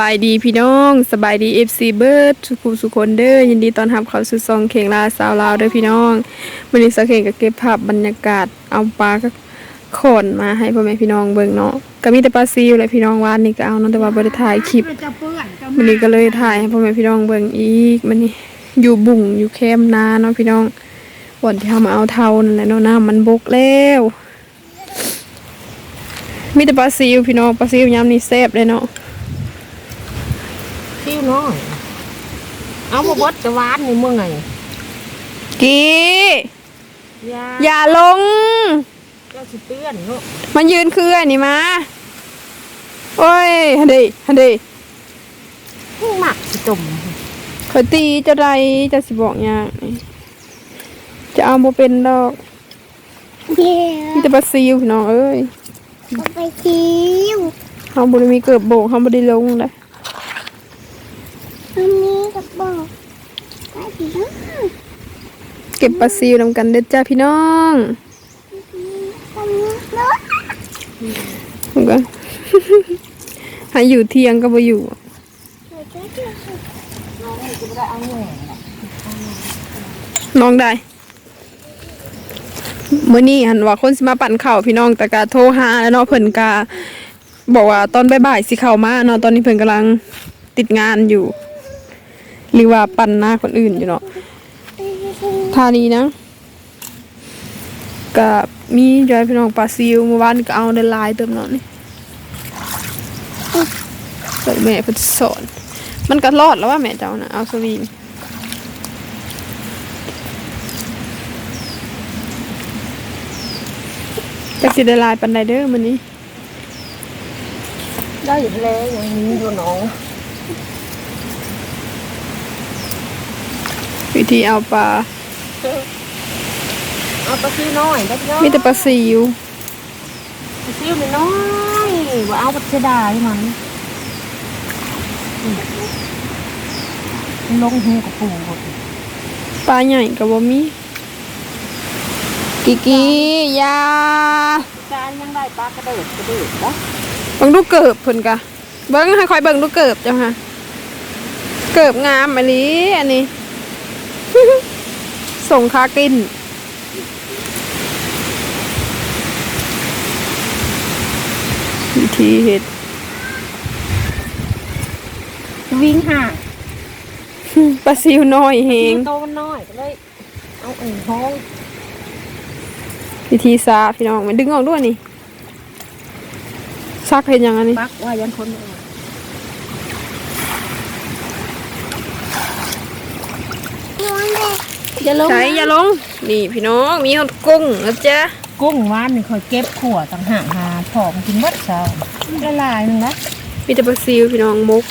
บายดีพี่น้องสบายดี FC เบิร์ดสุขุสุคนเด้อยินดีตอนรับเข้าสู่ซองเข่งลาสาวลาวเด้อพี่น้องวันนี้สาวเข่งก็เก็บภาพบรรยากาศเอาปลาก็ขอนมาให้พ่อแม่พี่น้องเบิ่งเนาะก็มีแต่ปลาซิวเลยพี่น้องวานนี่ก็เอาเนาะแต่ว่าบ่ได้ถ่ายคลิปจะเปื้อนก็วันนี้ก็เลยถ่ายให้พ่อแม่พี่น้องเบิ่งอีกมันนี่อยู่บุ่งอยู่แคมนาเนาะพี่น้องวันที่เฮามาเอาเท่านั่นแหละเนาะน้ำมันบกแล้วมีแต่ปลาซิวพี่น้องปลาซิวยามนี้แซ่บเลยเนาะ ซิ้วน้อย เอาบวบดจะหวานในเมืองไงกียาอย่าลง ก็สิเปื้อนเนาะมันยืนคืออันนี้มาโอ้ยฮันดีฮันดีหมักสิตุ่มขอยตีจะไรจะสิบอกอย่างนี้จะเอาโมเป็นดอกเดี๋ยมีแต่ปลาซิวพี่น้องเอ้ยวไปคิวเฮาบ่ได้มีเกิบโบกเฮาบ่ได้ลงเลย กบอกไปดีนะเก็บปลาซิวนำกันเด้อจ้าพี่น้องอันนี้เนาะผมก็ให้อยู่เที่ยงก็บ่อยู่น้องได้เมื้อนี้หันว่าคนสิมาปั่นข้าพี่น้องแต่กะโทรหาแล้วเนาะเพิ่นกะบอกว่าตอนบ่ายๆสิเข้ามาเนาะตอนนี้เพิ่นกำลังติดงานอยู่ หรือว่าปั่นหน้าคนอื่นอยู่เนาะทานี้นะก็มียายพี่น้องปลาซิวเมื่อวานก็เอาได้ลายเติมเนาะนี่เปิดแม่เพิ่นสอนมันก็รอดแล้วว่าแม่เจ้านะเอาสวิงจักสิได้ลายปันไดเด้อมื้อนี้ ได้อยู่แล้วอย่างนี้อยู่หนอง วิธีเอาปลา เอาปลาซิ้วน้อยได้เนาะมีแต่ปลาซิวปลาซิ้วน้อยว่าเอาปลาเสดายมันลงหูกับปูหมดปลาใหญ่ก็บ่มีกิกิยาจานยังได้ปลากระเดิดกระเดิดนะเบิ่งลูกเกิบเพิ่นกะเบิ่งให้คอยเบิ่งลูกเกิบเจ้าค่ะเกิบงามอันนี้อันนี้ ส่งคากิน วิธีเฮ็ด วิ่งห่างปลาซิวน้อยเฮงโตมันน้อยก็เลย เอาเอ็นท้องวิธีซาพี่น้องมันดึงออกด้วยนี่ซักเห็นยังอันนี้ปักว่ายันคนเอานอนเลย อย่าลงใช้อย่าลง นี่พี่น้องมีหดกุ้งนะจ๊ะกุ้งวานนี่คอยเก็บขวดต่างหากหาผอมกินหมดเช้าละลายหนึงนะมีแต่ปลาซิวพี่น้องมุก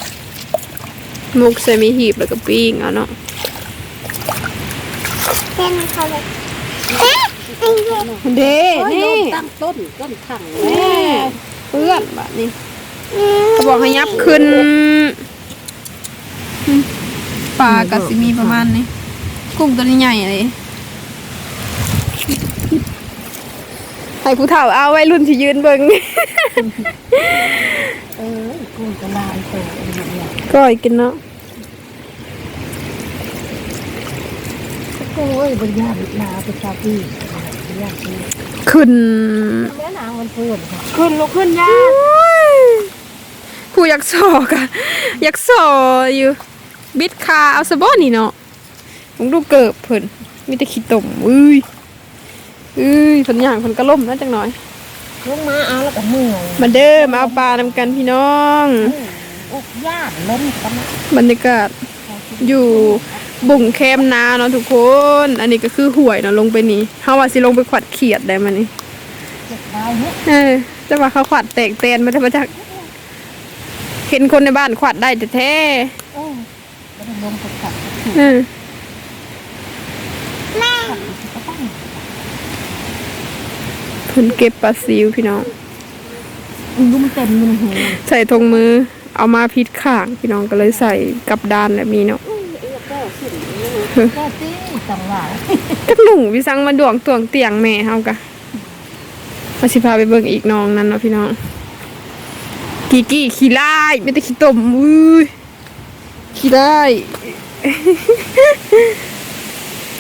มุกใส่มีหีบแล้วก็ปิ้งเอาเนาะเป็นเขาเลยเอ๊ะไอ้เด็กเด้นี่ตั้งต้นต้นถังแม่เพื่อนแบบนี้อืมเขาบอกให้ยับขึ้นอืมปลากัสิมีประมาณนี้ กุ้งตัวนี้ใหญ่เลยให้ผู้เฒ่าเอาไว้รุ่นที่ยืนเบิ่งเออกุ้งจะลายตอย่างเก้อยกินเนาะโอ้ยบริยาบินาเป็นชาวพี่บริยาพี่ขึ้นแม่นางมันพื่อนค่ะขึ้นลุกขึ้นยาผู้อยากสอกอะอยากสออยู่ บิดคาเอาสบอนี่เนาะ ผมดูเกิบเพิ่นมีแต่ขี้ตมอุ้ยอุ้ยเพิ่นย่างเพิ่นก็ล่มนะจังหน่อยลงมาเอาแล้วก็เมื่อยมาเด้อมาเอาปลานำกันพี่น้องอุกญาติล้มกันนะบรรยากาศอยู่บุ่งแคมนาเนาะทุกคน อันนี้ก็คือห่วยเนาะลงไปนี่เฮาว่าสิลงไปขวัดเขียดได้มานี่เจ็บตายเนี่ยเออจะว่าเขาขวัดแตกแตนมาแต่มาจากเห็นคนในบ้านขวัดได้แต่แท้โอ้ก็ได้ลงกับขัดเออแม่ เพิ่นเก็บปลาซิวพี่น้องดูมันเต็มอยู่ในหูใส่ทงมือ เอามาพิดข้างพี่น้องก็เลยใส่กับดานแบบนี้เนาะแก้ตี้จังหวะจักหนุ่งวิสังมาดวงตวงเตียงแม่เฮากะมาสิพาไปเบิ่งอีกน้องนั้นเนาะพี่น้องกี่กี่ขี้ไล่ไม่แต่ขี้ตมอุ้ยขี้ไล่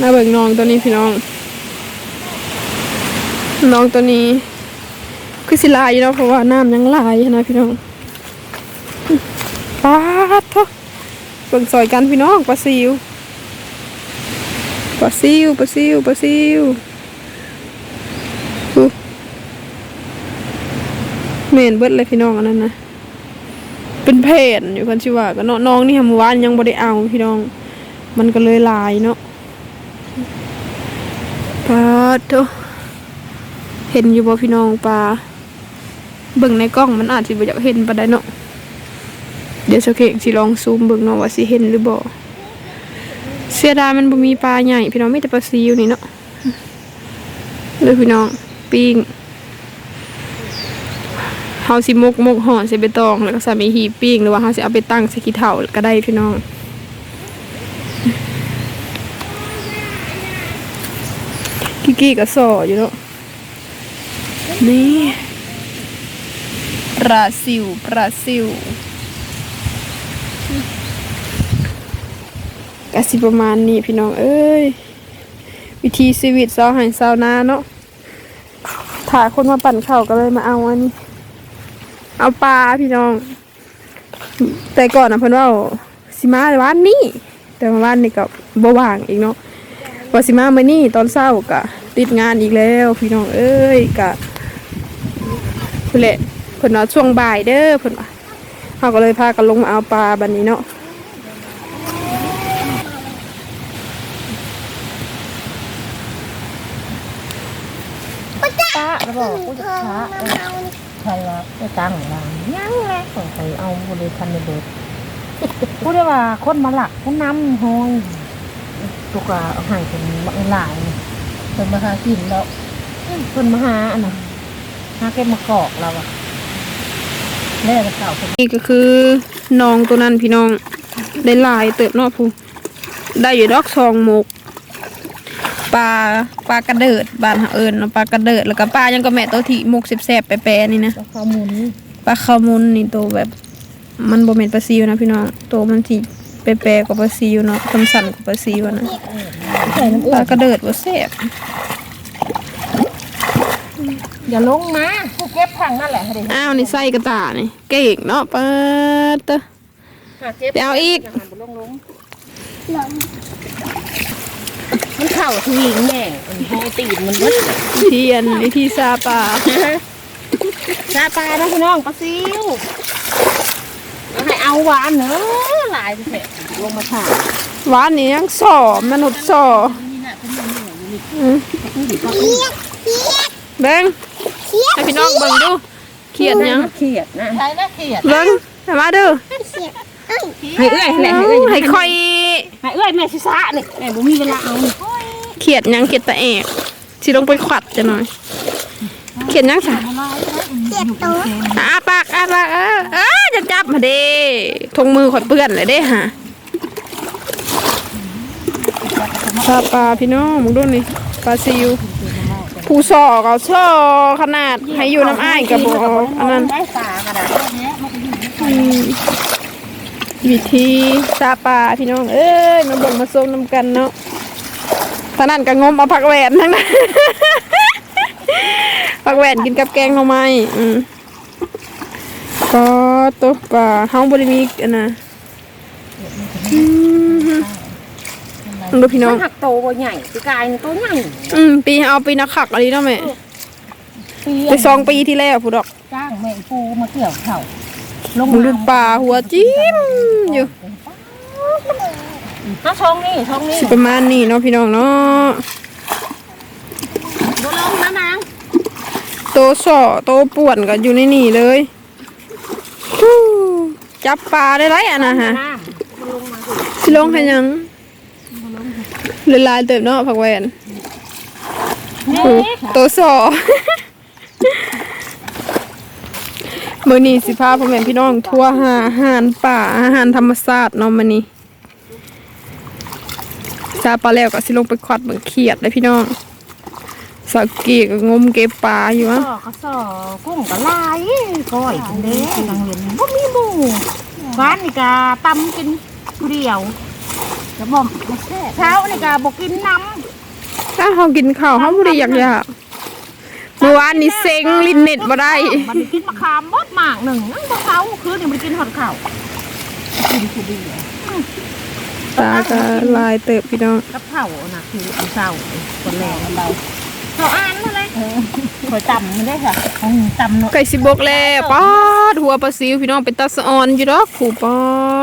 น่าเบิ่งน้องตัวนี้พี่น้อง น้องตัวนี้ คือสิลายเนาะเพราะว่าน้ำยังลายนะพี่น้องปาดเถอะเบิ่งซอยกันพี่น้องปลาซิวปลาซิวปลาซิวปลาซิวเมนเบิดเลยพี่น้องอันนั้นนะเป็นเพนอยู่คนชิว่าก็เนาะน้องนี่ทำวานยังบ่ได้เอาพี่น้อง มันก็เลยลายเนาะ ดเถอะเห็นอยู่บ่พี่น้องปลาเบิ่งในกล้องมันอาจสิบ่อยากเห็นปานใดเนาะเดี๋ยวสเคสิลองซูมเบิ่งเนาะว่าสิเห็นหรือบ่เสียดายมันบ่มีปลาใหญ่พี่น้องมีแต่ปลาซิวนี่เนาะเด้อพี่น้องปิ้งเฮาสิมกมกห่อใส่ใบตองแล้วก็ใส่ใบหีปิ้งหรือว่าเฮาสิเอาไปตั้งใส่ขี้เถ้าก็ได้พี่น้อง กิกี้ก็สออยู่เนาะนี่ปลาซิวปลาซิวกสิประมาณนี้พี่น้องเอ้ย วิธีชีวิตเศร้าหายเศร้านาเนาะถ่ายคนมาปั่นเข้าก็เลยมาเอาอันนี้ เอาปลาพี่น้อง แต่ก่อนนะเพิ่นว่าสิมาวันนี้ แต่มาวันนี้ก็บ่ว่างอีกเนาะ ว่าสิมามื้อนี้ตอนเช้าก็ติดงานอีกแล้ว พี่น้องเอ้ยก็เพิ่นแหละเพิ่นว่าช่วงบ่ายเด้อเพิ่นว่าเฮาก็เลยพากันลงมาเอาปลาบัดนี้เนาะป้าแล้วบอกกูจะช้าเออใช่แล้วไปตั้งวางยังแหละต้องไปเอาบริทันในเบิดกูได้ว่าคนมาหลักคนน้ำหอย ตุกาเอาให้เป็นบังหลายนี่คนมาหากินแล้วคนมาหาอันน่ะหาเก็บมากอกเราอะแม่จะเก่าคนนี่ก็คือน้องตัวนั้นพี่น้องได้หลายเติบเนาะผู้ได้อยู่ดอกซองหมกปลาปลากระเดิดบ้านเฮาเอิญเนาะปลากระเดิดแล้วก็ปลายังก็แม่ตัวที่หมกแซ่บๆแปรๆนี่นะแล้วข้าวหมุนปลาคามุนนี่ตัวแบบ มันบ่แม่นปลาซิวนะพี่น้องตัวมันสิ แปรๆกว่าปลาซิวเนาะคำสั่นกว่าปลาซิวอะนะใส่น้ำปเอื้อลากระเดิดบ่แซ่บอย่าลงนะกูเก็บถังนั่นแหละให้ได้อ้าวนี่ใส่กระตานี่เก่งเนาะปาดเตอะหาเก็บไปเอาอีกย่าหันไปลงลงหลงมันเข่าทวีแม่มันหอยตีนมันเบิดเทียนวิธีซาปลาซาปลานะพี่น้องปลาซิว เอาให้เอาหวานเนอะหลายเถอะลงมาถ่ายหวานนี่ยังสอมนุษย์สออืมเบิ้งให้พี่น้องเบิ้งดูเขียดยังเขียดนะใช่นะเขียดเบิ้งให้มาดูเสียเอ้ยให้เอื้อยให้แหละให้เอื้อยให้ค่อยให้เอื้อยแม่ชิซะนี่แม่บ่มีเวลาเอานี่เขียดยังเขียดตะแอกสิลงไปขวัดจะหน่อย เขียดยังสะเจ็บตัวอาปากอาปากเออเออ จะจับมาเด้ทงมือข่อยเปื้อนเลยเด้ฮะปลาปลาพี่น้องมึงดูนี่ปลาซิวผู้สอเขาช่อขนาดให้อยู่น้ำอ้ายกับบออันนั้นวิธีซาปลาพี่น้อง เอ้ยมาบิ่งมาส้มน้ำกันเนาะทานั้นก็งมเอาผักแหวนทั้งนั้นผักแหวนกินกับแกงหน่อไมอืม ก็ตัวปลาเฮาบริมีอันนะอืมดูพี่น้องมันหักโตบ่ใหญ่ปีกายนี่โตใหญ่อืมปีเอาปีนักขักอะไรเนาะแม่ปีไปสองปีที่แล้วผู้ดอกจ้างแม่ปูมาเกี่ยวเข่าลงมึงดูปลาหัวจิ้มอยู่ถ้าช่องนี่ช่องนี่สิประมาณนี้เนาะพี่น้องเนาะดูลงนะนางโตสอโตป่วนก็อยู่ในนี่เลยฮู้ จับปลาได้ไรอะนะฮะน้ำลงมาสิลงให้ยังเละลายเติบเนาะผักแวนนี่โอ้โตสอมือนี้สิพาพ่อแม่พี่น้องทั่วหาอาหารป่าอาหารธรรมชาติเนาะมื้อนี้ซาปลาแล้วก็สิลงไปควัดเบิ่งเขียดเลยพี่น้อง สักกีก็งมเก็บปลาอยู่ก็วะกระสอกุ้งกระลายก้อยกินเด้กังเวียนบ่มีหมูบ้านนี่กะตำกินผู้เดียวจะบ่มมาแช่เช้านี่กะบ่กินน้ถ้าเขากินข้าวเขาบ่ได้อยากอยากเมื่อวานนี่เซ็งลิ้นเน็ตบ่ได้ำมันกินมะขามบดหมากหนึ่งนั่งบ่เขาคืนนี่มันกินหอดข้าวกินผู้เดียวตาก็ลายเติบพี่น้องกับเผาน่ะคือเอาเช้าคนแรกมันเบา เขาอ่านมาเลยคอยตำมันได้ค่ะอืมตำเนาะไก่สิบกแล้วป๊อดหัวปลาซิวพี่น้องเป็นตาสะออนอยู่ดอกขู่ป๊อ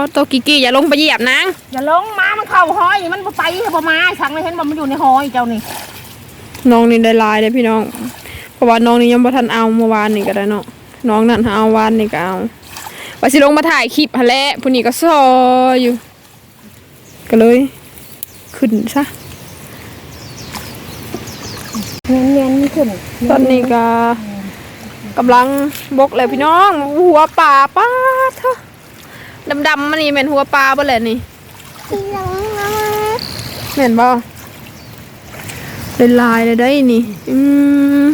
ดโตกิกี้อย่าลงไปเหยียบนางอย่าลงมา มันเข้าห้อย มันบ่ไปบ่มาฉังเลยเห็นบ่มันอยู่ในห้อยเจ้านี่ น้องนี่ได้ลายเลยพี่น้อง เพราะว่าน้องนี่ยังบ่ทันเอาเมื่อวานนี่ก็ได้เนาะ น้องนั่นหาเอาวานนี่ก็เอาว่าสิลงมาถ่ายคลิปหะแหละผู้นี้ก็ซออยู่ ก็เลย ขึ้นซะ เงี้ยเงี้ยนี่ขึ้นตอนนี้ก็กำลังบกเลยพี่น้อง หัวปลาป้าดเถอะดำๆมันนี่แม่นหัวปลาบ่แหละนี่ที่หลงมาแม่นบ่เป็นลายเลยได้นี่ อืม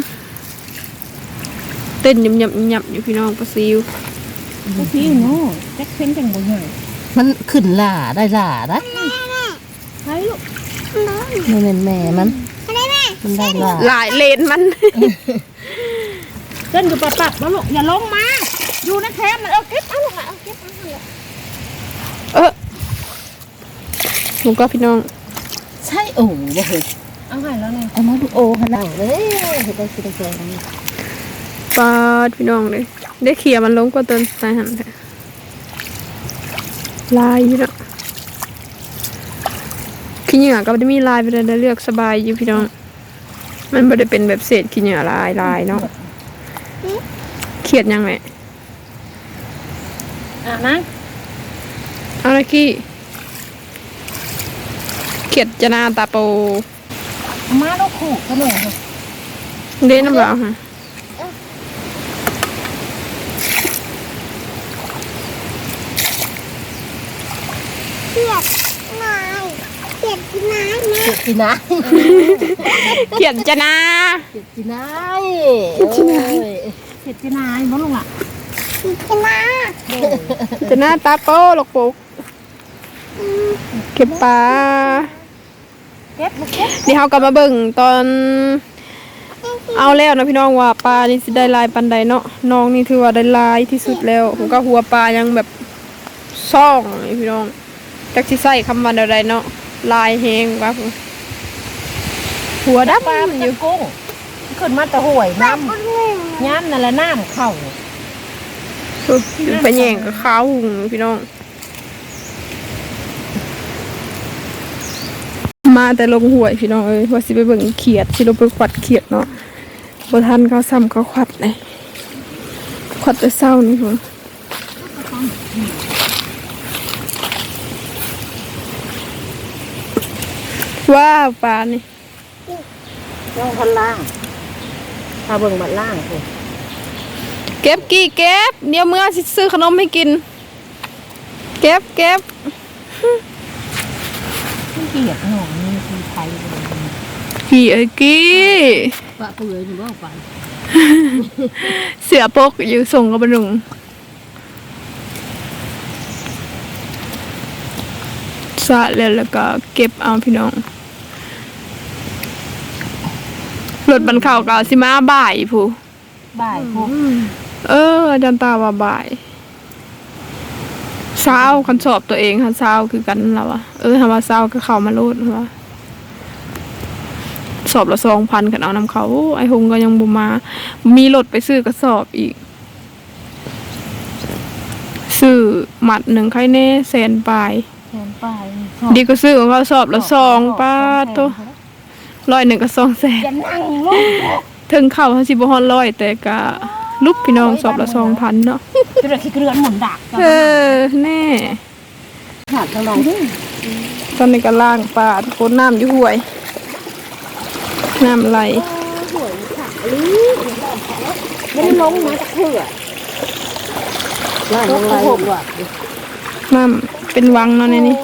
เต้นยำยำยำอยู่พี่น้องปลาซิวพี่เนาะแจ็คเพ้นจังบ่ใหญ่มันขึ้นหล่าได้หล่านะใช่ลูกนี่เป็นแม่มันอะไรแม่มันได้หล่าหลายเลนมันเต้นอยู่ปับๆแล้วลูกอย่าลงมา อยู่ในแคมป์มันเอาเก็บเอาลูกเอาเก็บเอาลูกเออหนูก็พี่น้อง ใช่โอ้บ่เห็นเอาให้แล้วเนี่ยเอามาดูโอ้ขนาดเลยเห็นได้สิได้แกงนี่ปลาดพี่น้องเลยได้เขี่ยมันลงก็ต้นสายหันแท้ลายอยู่เนาะ ขี้เหงื่อก็ไม่ได้มีลายไปเลยได้เลือกสบายอยู่พี่น้อง มันไม่ได้เป็นแบบเศษขี้เหงื่อลายลายเนาะเขียดยังไงอะนะเอาละกี้เขียดจะหนาตาโปเอามาลูกขู่กันเลยค่ะเด่นน้ำเหลาฮะเขียดนาย เขียดนายนะเจ็บสินะเขียดจะหนาเจ็บสินะโอ้ยเห็ดจีนายบ่ลูกอะเขียดนาจะหนาตาโปหลกปุกเก็บปลาเก็บลูกเก็บเดี๋ยวเรากลับมาเบิ่งตอน เอาแล้วนะพี่น้องว่าปลานี่สิได้ลายปันใดเนาะน้องนี่ถือว่าได้ลายที่สุดแล้วผมก็หัวปลายังแบบซ่องนี่พี่น้องจักสิใส่คำวันใดเนาะ ลายแหงว่าผมหัวดำปลามัมันนอจะยู่กุ้งขึ้นมาแต่ห่วยน้คนหนึ่งำย้ำนั่นแหละน้ำเข้าไปแย่งกับข้าวหุงพี่น้อง มาแต่ลงหวยพี่น้องเอ้ยว่าสิไปเบิ่งเขียดสิลงไปขวัดเขียดเนาะบ่ทันเขาซ้ำเขาขวัดเลยขวัดแต่เศร้านี่พุ่น ว้าวปลานี่ย่องพันล่างถ้าเบิ่งบัดล่างสิเก็บกี่เก็บเดี๋ยวเมื่อสิซื้อขนมให้กิน เก็บเก็บมันเกลียดหน่อยนี่คือไทยเลยพี่เอ้ยกี้ปะเปื่อยนี่บ่ไปเสือปกอยู่ส่งกับบะหนุงสะแล้วแล้วก็เก็บเอาพี่น้อง รถบรรเข่าก็สิมาบ่ายผู้บ่ายพวกเอออาจารย์ตาว่าบ่ายเช้าคันสอบตัวเองค่ะเช้าคือกันแล้วอะเออทำว่าเช้าก็เข้ามาโลดว่าสอบละสองพันกันเอานำเขา ไอ้หงก็ยังบ่มา มีรถไปซื้อกระสอบอีก ซื้อหมัดหนึ่งไข่แน่แสนปลายแทนป้ายดีก็ซื้อของเขาสอบละสองป้าดตัว ร้อยหนึ่งก็สองแสนจะนั่งลงถึงเข้าเขาสิบฮอนร้อยแต่ก็ลุบพี่น้องสอบละสองพันเนาะจะได้ขี้เกลือนหมุนดักเออแน่ขาดเท่าไหร่ตอนนี้ก็ล่างปลาทุกคนน้ำอยู่ห่วย น้ำไหลไม่ได้ลงมาจากเถื่อล่ายังไงว่ะน้ำเป็นวังเนาะในนี้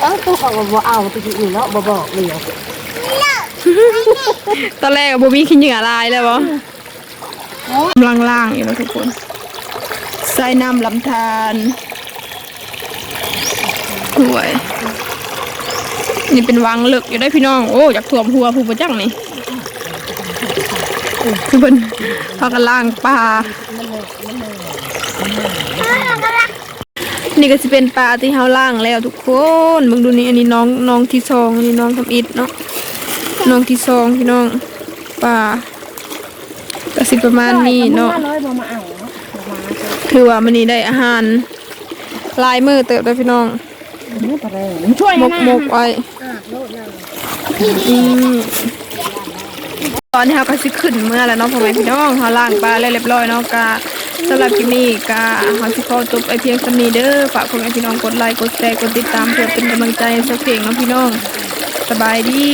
เอ้าตัวเขาก็บ่เอาตัวนี้เนาะบ่บอกเลยตอนแรกอะบ่มีขี้เหงื่อลายเลยบ่กำลังล่างอยู่แล้วทุกคนใส่น้ำลำธารห่วย นี่เป็นวังเลิกอยู่ได้พี่น้อง โอ้อยากถ่วมหัวผู้ประจังนี่คือเป็นพากันล่างปลา นี่ก็จะเป็นปลาที่เฮาล่างแล้วทุกคนมึงดูนี่อันนี้น้องน้องที่สองอันนี้น้องทำอิดเนาะน้องที่สองพี่น้องปลาก็สิประมาณนี้เนาะร้อยบ่มาเอาเนาะบ่มาเคือว่ามันนี้ได้อาหารหลายมือเติบได้พี่น้องนี่ปลาแรงช่วยมนะกมกไว้อืมตอนนี้เราก็สิขึ้นเมื่อแล้วเนาะพ่อแม่พี่น้องเขาล่างปลาแล้วเรียบร้อยเนาะกา สำหรับคลิปนี้ก็เขาสิขอจบไอเพียงสำนีเด้อฝากพ่อแม่พี่น้องกดไลค์กดแชร์กดติดตามเพื่อเป็นกำลังใจให้สักเพลงเนาะพี่น้องสบายดี